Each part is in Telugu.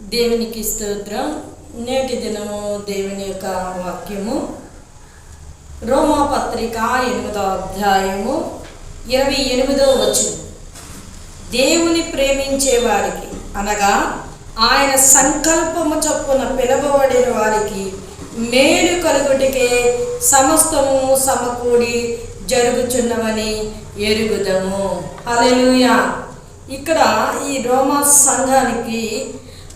దేవునికి స్తోత్రం. నేటి దినము దేవుని యొక్క వాక్యము. రోమా పత్రిక ఎనిమిదో అధ్యాయము ఇరవై ఎనిమిదో వచనం. దేవుని ప్రేమించే వారికి అనగా ఆయన సంకల్పము చొప్పున పిలవబడిన వారికి మేలు కలుగుటికే సమస్తము సమకూడి జరుగుచున్నవని ఎరుగుదము. హల్లెలూయా. ఇక్కడ ఈ రోమా సంఘానికి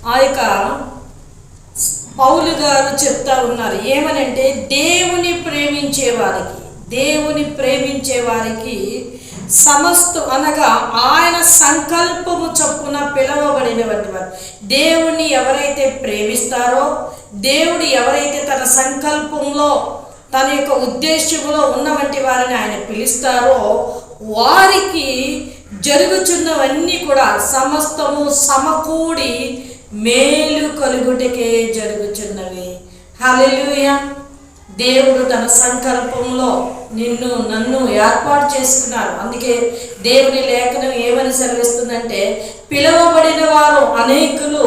ఆ యొక్క పౌలు గారు చెప్తా ఉన్నారు. ఏమనంటే దేవుని ప్రేమించే వారికి దేవుని ప్రేమించే వారికి సమస్త అనగా ఆయన సంకల్పము చొప్పున పిలవబడినటువంటి వారు. దేవుని ఎవరైతే ప్రేమిస్తారో దేవుడు ఎవరైతే తన సంకల్పంలో తన యొక్క ఉద్దేశంలో ఉన్నవంటి వారిని ఆయన పిలుస్తారో వారికి జరుగుచున్నవన్నీ కూడా సమస్తము సమకూడి మేలు కలుగుటకే జరుగుచున్నవి. హల్లెలూయా. దేవుడు తన సంకల్పంలో నిన్ను నన్ను ఏర్పాటు చేసుకున్నారు అందుకే దేవుని లేఖనం ఏమని సెలవిస్తుందంటే పిలువబడిన వారు అనేకులు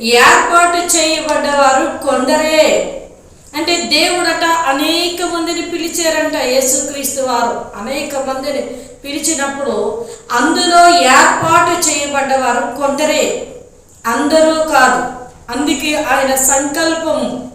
ఏర్పాటు చేయబడ్డవారు కొందరే. అంటే దేవుడట అనేక మందిని పిలిచారంట యేసుక్రీస్తు వారు. అనేక మందిని పిలిచినప్పుడు అందులో ఏర్పాటు చేయబడ్డవారు కొందరే. అందరూ అందుకే ఆయన సంకల్పం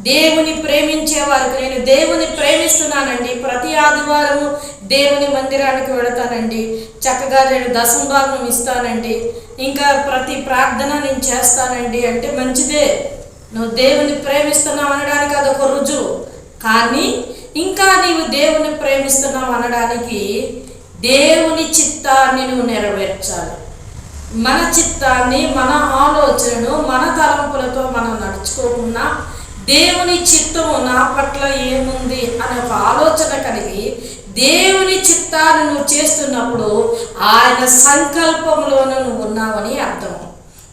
దేవుని ప్రేమించే వారికి నేను దేవుని ప్రేమిస్తున్నానండి. ప్రతి ఆదివారము దేవుని మందిరానికి వెళతానండి. చక్కగా నేను దశంభాగం ఇస్తానండి. ఇంకా ప్రతి ప్రార్థన నేను చేస్తానండి. అంటే మంచిదే. నువ్వు దేవుని ప్రేమిస్తున్నావు అనడానికి అదొక రుజువు. కానీ ఇంకా నీవు దేవుని ప్రేమిస్తున్నావు అనడానికి దేవుని చిత్తాన్ని నువ్వు నెరవేర్చాలి. మన చిత్తాన్ని మన ఆలోచనను మన తలంపులతో మనం నడుచుకోకుండా దేవుని చిత్తము నా పట్ల ఏముంది అనే ఒక ఆలోచన కలిగి దేవుని చిత్తాన్ని నువ్వు చేస్తున్నప్పుడు ఆయన సంకల్పంలోనూ నువ్వు ఉన్నావని అర్థం.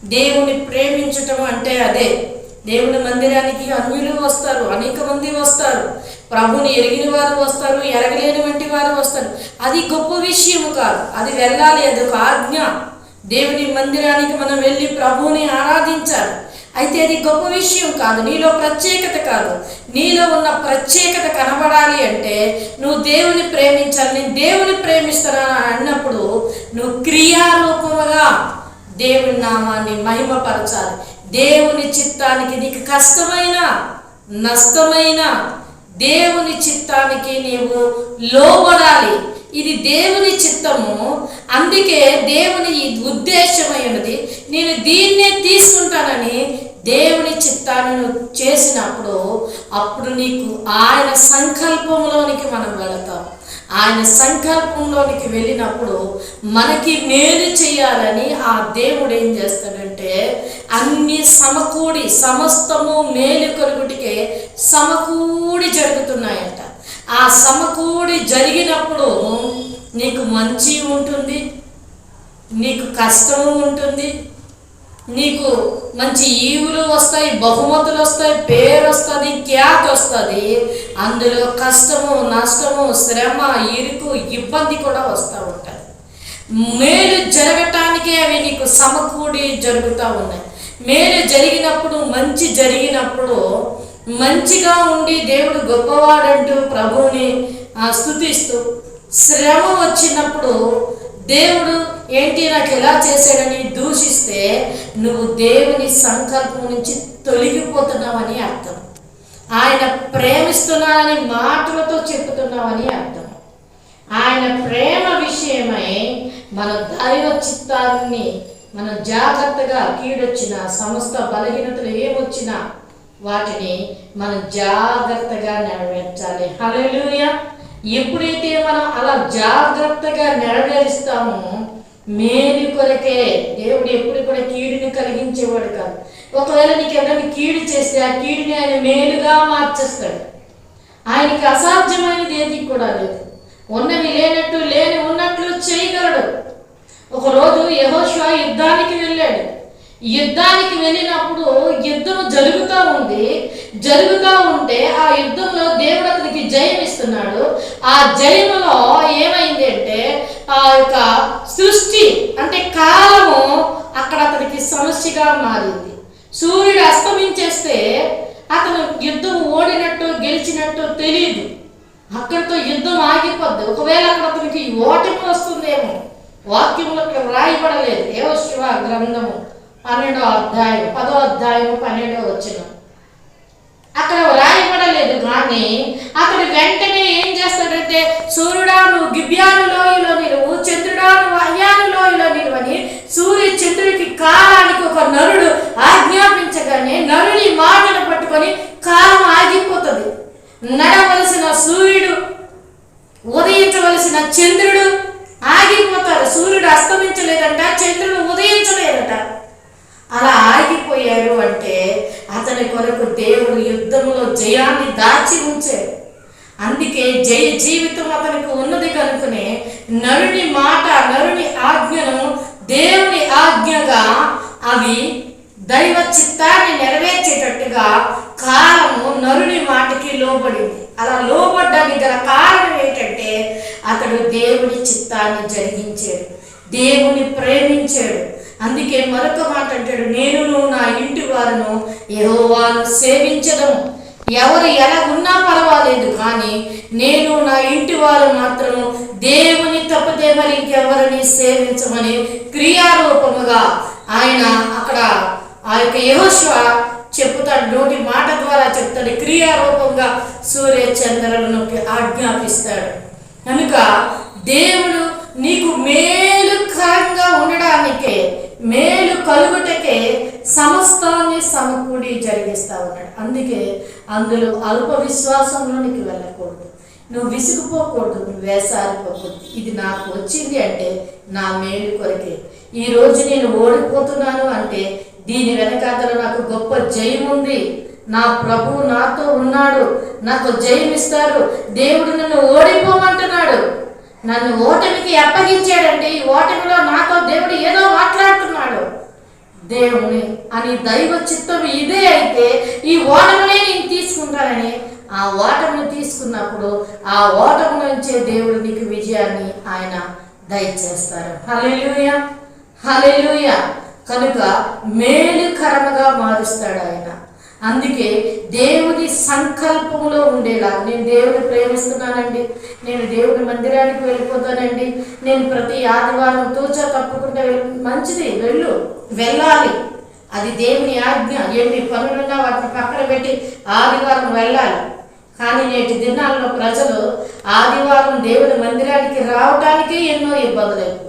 దేవుని ప్రేమించటం అంటే అదే. దేవుని మందిరానికి అన్యులు వస్తారు అనేక మంది వస్తారు. ప్రభుని ఎరిగిన వారు వస్తారు ఎరగలేని వంటి వారు వస్తారు. అది గొప్ప విషయం కాదు. అది వెళ్ళాలి అది ఒక ఆజ్ఞ. దేవుని మందిరానికి మనం వెళ్ళి ప్రభువుని ఆరాధించాలి. అయితే అది గొప్ప విషయం కాదు. నీలో ప్రత్యేకత కాదు. నీలో ఉన్న ప్రత్యేకత కనబడాలి అంటే నువ్వు దేవుని ప్రేమించాలి. నేను దేవుని ప్రేమిస్తాను అన్నప్పుడు నువ్వు క్రియారూపముగా దేవుని నామాన్ని మహిమపరచాలి. దేవుని చిత్తానికి నీకు కష్టమైన నష్టమైన దేవుని చిత్తానికి నీవు లోబడాలి. ఇది దేవుని చిత్తము. అందుకే దేవుని ఈ ఉద్దేశమైనది నేను దీన్నే తీసుకుంటానని దేవుని చిత్తాన్ని నువ్వు చేసినప్పుడు అప్పుడు నీకు ఆయన సంకల్పంలోనికి మనం వెళతాం. ఆయన సంకల్పంలోనికి వెళ్ళినప్పుడు మనకి మేలు చేయాలని ఆ దేవుడు ఏం చేస్తాడంటే అన్ని సమకూడి సమస్తము మేలు కలుగుటికే సమకూడి జరుగుతున్నాయంట. ఆ సమకూడి జరిగినప్పుడు నీకు మంచి ఉంటుంది నీకు కష్టము ఉంటుంది నీకు మంచి ఈవులు వస్తాయి బహుమతులు వస్తాయి పేరు వస్తుంది ఖ్యాతి వస్తుంది. అందులో కష్టము నష్టము శ్రమ ఇరుకు ఇబ్బంది కూడా వస్తూ ఉంటుంది. మేలు జరగటానికే అవి నీకు సమకూడి జరుగుతూ ఉన్నాయి. మేలు జరిగినప్పుడు మంచి జరిగినప్పుడు మంచిగా ఉండి దేవుడు గొప్పవాడంటూ ప్రభువుని స్థుతిస్తూ స్తుతిస్తూ శ్రమ వచ్చినప్పుడు దేవుడు ఏంటి నాకు ఎలా చేశాడని దూషిస్తే నువ్వు దేవుని సంకల్పం నుంచి తొలగిపోతున్నావని అర్థం. ఆయన ప్రేమిస్తున్నానని మాటలతో చెప్తున్నావని అర్థం. ఆయన ప్రేమ విషయమై మన దైవ చిత్తాన్ని మనం జాగ్రత్తగా కీడొచ్చిన సమస్త బలహీనతలు ఏమొచ్చినా వాటిని మనం జాగ్రత్తగా నెరవేర్చాలి. హలో ఎప్పుడైతే మనం అలా జాగ్రత్తగా నెరవేరుస్తామో మేలు కొరకే దేవుడు ఎప్పుడు కూడా కీడుని కలిగించేవాడు కాదు. ఒకవేళ నీకు ఎవరైనా కీడు చేస్తే ఆ కీడుని ఆయన మేలుగా మార్చేస్తాడు. ఆయనకి అసాధ్యమైనది ఏది కూడా లేదు. ఉన్నవి లేనట్టు లేని ఉన్నట్లు చేయగలడు. ఒకరోజు యహోషువ యుద్ధానికి వెళ్ళాడు. యుద్ధానికి వెళ్ళినప్పుడు యుద్ధం జరుగుతూ ఉంది జరుగుతూ ఉంటే ఆ యుద్ధంలో దేవుడు అతనికి జయం ఇస్తున్నాడు. ఆ జయములో ఏమైంది అంటే ఆ యొక్క సృష్టి అంటే కాలము అక్కడ అతనికి సమస్యగా మారింది. సూర్యుడు అస్తమించేస్తే అతను యుద్ధం ఓడినట్టు గెలిచినట్టు తెలియదు అక్కడితో యుద్ధం ఆగిపోద్ది. ఒకవేళ అక్కడ అతనికి ఓటమి వస్తుందేమో వాక్యంలో ఇక్కడ రాయబడలేదు. ఏవో శివ గ్రంథము. పన్నెండో అధ్యాయం పదో అధ్యాయం పన్నెండో వచ్చిన అక్కడ రాయబడలేదు కానీ అక్కడ వెంటనే ఏం చేస్తాడంటే సూర్యుడా నువ్వు గిబ్యాను లోయలో నిలువు చంద్రుడా నువ్వు అయ్యాను లోయలో నిలువని సూర్య చంద్రుడికి కాలానికి ఒక నరుడు ఆజ్ఞాపించగానే నరుని మాటను పట్టుకొని కాలం ఆగిపోతుంది. నడవలసిన సూర్యుడు ఉదయించవలసిన చంద్రుడు ఆగిపోతారు సూర్యుడు అస్తమించలేదంట చంద్రుడు ఉదయం అలా ఆగిపోయారు అంటే అతని కొరకు దేవుడు యుద్ధంలో జయాన్ని దాచి ఉంచాడు అందుకే జయ జీవితం అతనికి ఉన్నది కనుకనే నరుని మాట నరుని ఆజ్ఞను దేవుని ఆజ్ఞగా అవి దైవ చిత్తాన్ని నెరవేర్చేటట్టుగా కాలము నరుని మాటకి లోబడింది. అలా లోబడ్డానికి గల కారణం ఏంటంటే అతడు దేవుని చిత్తాన్ని జరిగించాడు. దేవుని ప్రేమించాడు. అందుకే మరొక మాట అంటాడు నేనును నా ఇంటి వారును యహోవాను సేవించడం ఎవరు ఎలా ఉన్నా పర్వాలేదు కానీ నేను నా ఇంటి వారు మాత్రము దేవుని తప్పితే మరి ఇంకెవరిని సేవించమని క్రియారూపముగా ఆయన అక్కడ ఆ యొక్క యహోశ్వ చెప్తాడు నోటి మాట ద్వారా చెప్తాడు. క్రియారూపంగా సూర్య చంద్రులను ఆజ్ఞాపిస్తాడు. కనుక దేవుడు నీకు మేలుకరంగా ఉండడానికే మేలు కలుగుటకే సమస్తాన్ని సమకూడి జరిగిస్తా ఉన్నాడు అందుకే అందులో అల్ప విశ్వాసంలోనికి వెళ్ళకూడదు. నువ్వు విసిగిపోకూడదు నువ్వు వేసారిపోకూడదు. ఇది నాకు వచ్చింది అంటే నా మేలు కొరకే. ఈ రోజు నేను ఓడిపోతున్నాను అంటే దీని వెనకాతల నాకు గొప్ప జయం ఉంది. నా ప్రభువు నాతో ఉన్నాడు నాకు జయం ఇస్తారు దేవుడు నన్ను ఓడిపోమంటున్నాడు. నన్ను ఓటమికి అప్పగించాడంటే ఈ ఓటమిలో నాతో దేవుడు ఏదో మాట్లాడుతున్నాడు. దేవుని అని దైవ చిత్తం ఇదే అయితే ఈ ఓటమినే నేను తీసుకుంటానని ఆ ఓటమిని తీసుకున్నప్పుడు ఆ ఓటమి నుంచే దేవుడు నీకు విజయాన్ని ఆయన దయచేస్తారు. హలెలుయ హలెలుయ కనుక మేలుకరముగా మారుస్తాడు ఆయన. అందుకే దేవుని సంకల్పంలో ఉండేలా నేను దేవుని ప్రేమిస్తున్నానండి నేను దేవుని మందిరానికి వెళ్ళిపోతానండి నేను ప్రతి ఆదివారం తోచా తప్పకుండా మంచిది వెళ్ళు వెళ్ళాలి. అది దేవుని ఆజ్ఞ ఎన్ని పనులున్నా వాటిని పక్కన పెట్టి ఆదివారం వెళ్ళాలి. కానీ నేటి దినాల్లో ప్రజలు ఆదివారం దేవుని మందిరానికి రావటానికే ఎన్నో ఇబ్బందులు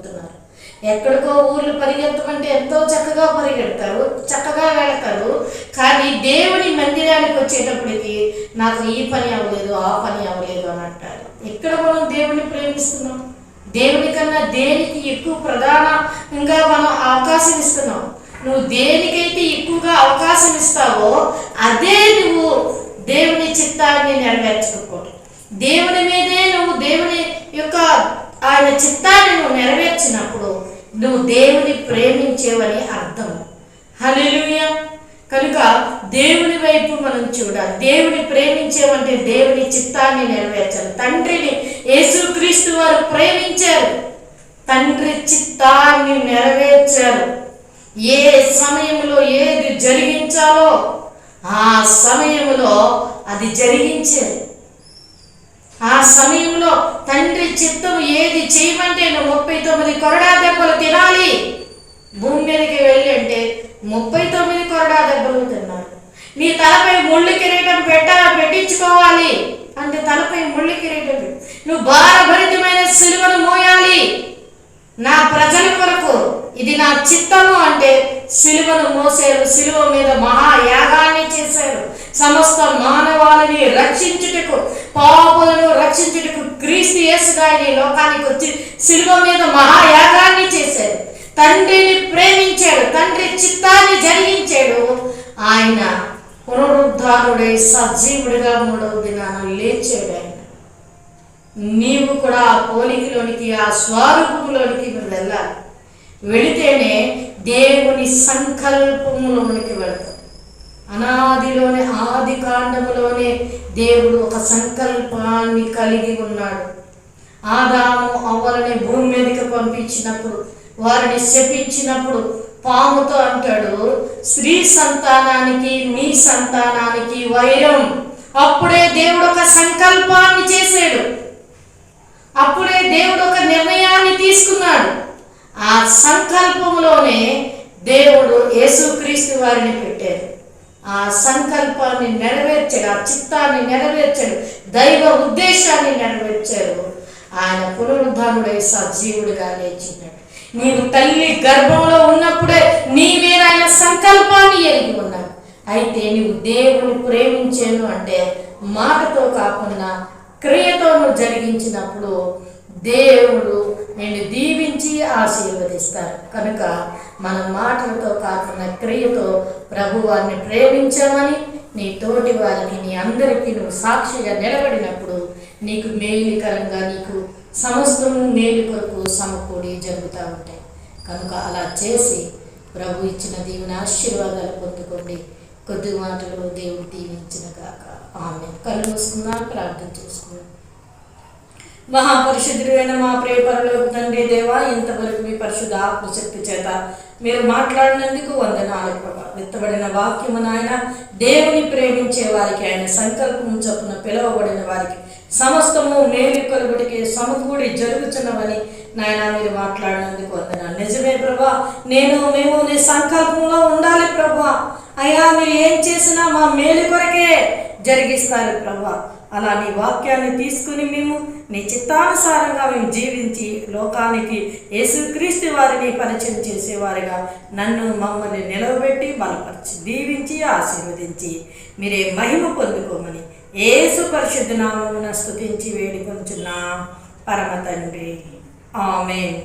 ఎక్కడికో ఊర్లు పరిగెత్తమంటే ఎంతో చక్కగా పరిగెడతారు చక్కగా వెళతారు. కానీ దేవుని మందిరానికి వచ్చేటప్పటికి నాకు ఈ పని అవ్వలేదు ఆ పని అవ్వలేదు అని అంటారు. ఎక్కడ మనం దేవుని ప్రేమిస్తున్నాం? దేవుని కన్నా దేనికి ఎక్కువ ప్రధానంగా మనం అవకాశం ఇస్తున్నాం? నువ్వు దేనికైతే ఎక్కువగా అవకాశం ఇస్తావో అదే నువ్వు దేవుని చిత్తాన్ని నెరవేర్చుకోకూడదు దేవుని మీదే నువ్వు దేవుని యొక్క ఆయన చిత్తాన్ని నువ్వు నెరవేర్చినప్పుడు నువ్వు దేవుని ప్రేమించేవని అర్థం. హల్లెలూయా. కనుక దేవుని వైపు మనం చూడాలి. దేవుని ప్రేమించేవంటే దేవుని చిత్తాన్ని నెరవేర్చాలి. తండ్రిని యేసుక్రీస్తు వారు ప్రేమించారు. తండ్రి చిత్తాన్ని నెరవేర్చారు. ఏ సమయంలో ఏది జరిగించాలో ఆ సమయంలో అది జరిగించారు. ఆ సమయంలో తండ్రి చిత్తం ఏది చేయమంటే నువ్వు ముప్పై తొమ్మిది కొరడా దెబ్బలు తినాలి. భూమి మీదకి వెళ్ళి అంటే ముప్పై తొమ్మిది కొరడా దెబ్బలు తిన్నారు నీ తలపై ముళ్ళు కిరీటం పెట్ట పెట్టించుకోవాలి. అంటే తలపై ముళ్ళు కిరీటం నువ్వు భారభరితమైన సిలువను మోయాలి. నా ప్రజల కొరకు ఇది నా చిత్తము అంటే సిలువను మోసారు. సిలువ మీద మహాయాగాన్ని చేశారు. సమస్త మానవాళిని రక్షించుటకు పాపులను రక్షించుటకు క్రీస్తు యేసుగా ఈ లోకానికి వచ్చి సిలువ మీద మహాయాగాన్ని చేశారు. తండ్రిని ప్రేమించాడు. తండ్రి చిత్తాన్ని జరిగించాడు. ఆయన పునరుద్ధారుడై సజీవుడిగా మూడవ దినాన లేచాడు ఆయన. నీవు కూడా ఆ పోలికలోనికి ఆ స్వరూపంలోనికి వెళ్ళాలి. వెళితేనే దేవుని సంకల్పములోనికి వెళ్తావు అనాదిలోనే ఆది కాండములోనే దేవుడు ఒక సంకల్పాన్ని కలిగి ఉన్నాడు. ఆదాము అవ్వలని భూమి మీదకి పంపించినప్పుడు వారిని శపించినప్పుడు పాముతో అంటాడు స్త్రీ సంతానానికి మీ సంతానానికి వైరం. అప్పుడే దేవుడు ఒక సంకల్పాన్ని చేశాడు. అప్పుడే దేవుడు ఒక నిర్ణయాన్ని తీసుకున్నాడు. ఆ సంకల్పంలోనే దేవుడు యేసుక్రీస్తు వారిని పెట్టాడు. ఆ సంకల్పాన్ని నెరవేర్చాడు ఆ చిత్తాన్ని నెరవేర్చాడు దైవ ఉద్దేశాన్ని నెరవేర్చాడు. ఆయన పునరుద్ధానుడై సజీవుడిగా లేచినాడు నీవు తల్లి గర్భంలో ఉన్నప్పుడే నీవే ఆయన సంకల్పాన్ని ఎరిగి ఉన్నావు అయితే నీవు దేవుని ప్రేమించాను అంటే మాటతో కాకుండా క్రియతో జరిగించినప్పుడు దేవుడు నిన్ను దీవించి ఆశీర్వదిస్తారు. కనుక మన మాటలతో కాకుండా క్రియతో ప్రభువారిని ప్రేమించామని నీ తోటి వారిని నీ అందరికీ నువ్వు సాక్షిగా నిలబడినప్పుడు నీకు మేలుకరంగా నీకు సమస్తము మేలు కొరకు సమకూడి జరుగుతూ ఉంటాయి. కనుక అలా చేసి ప్రభు ఇచ్చిన దీవెన ఆశీర్వాదాలు పొందుకోండి. కొద్ది మాటలు దేవుడు దీవించిన కాక ఆమె కళ్ళు మూసుకుందాం ప్రార్థన చేసుకుందాం. మహాపరిశుద్ధుడైన మా ప్రియ పరలోక తండ్రి దేవా ఇంతవరకు మీ పరిశుద్ధ ఆత్మశక్తి చేత మీరు మాట్లాడినందుకు వందనాలు ప్రభా. విత్తబడిన వాక్యము నాయన దేవుని ప్రేమించే వారికి ఆయన సంకల్పం చొప్పున పిలువబడిన వారికి సమస్తము మేలు కలుగుడికి సమకూడి జరుగుతున్నవని నాయన మీరు మాట్లాడినందుకు వందనాలు. నిజమే ప్రభా నేను మేము నీ సంకల్పంలో ఉండాలి ప్రభా. అయ్యా మీరు ఏం చేసినా మా మేలు కొరకే జరిగిస్తారు ప్రభా. అలా నీ వాక్యాన్ని తీసుకుని మేము నీ చిత్తానుసారంగా మేము జీవించి లోకానికి యేసుక్రీస్తు వారిని పరిచయం చేసేవారిగా నన్ను మమ్మల్ని నిలవబెట్టి బలపరిచి దీవించి ఆశీర్వదించి మీరే మహిమ పొందుకోమని ఏసు పరిశుద్ధ నామమున స్థుతించి వేడుకొంచున్నా. పరమ తండ్రి. ఆమె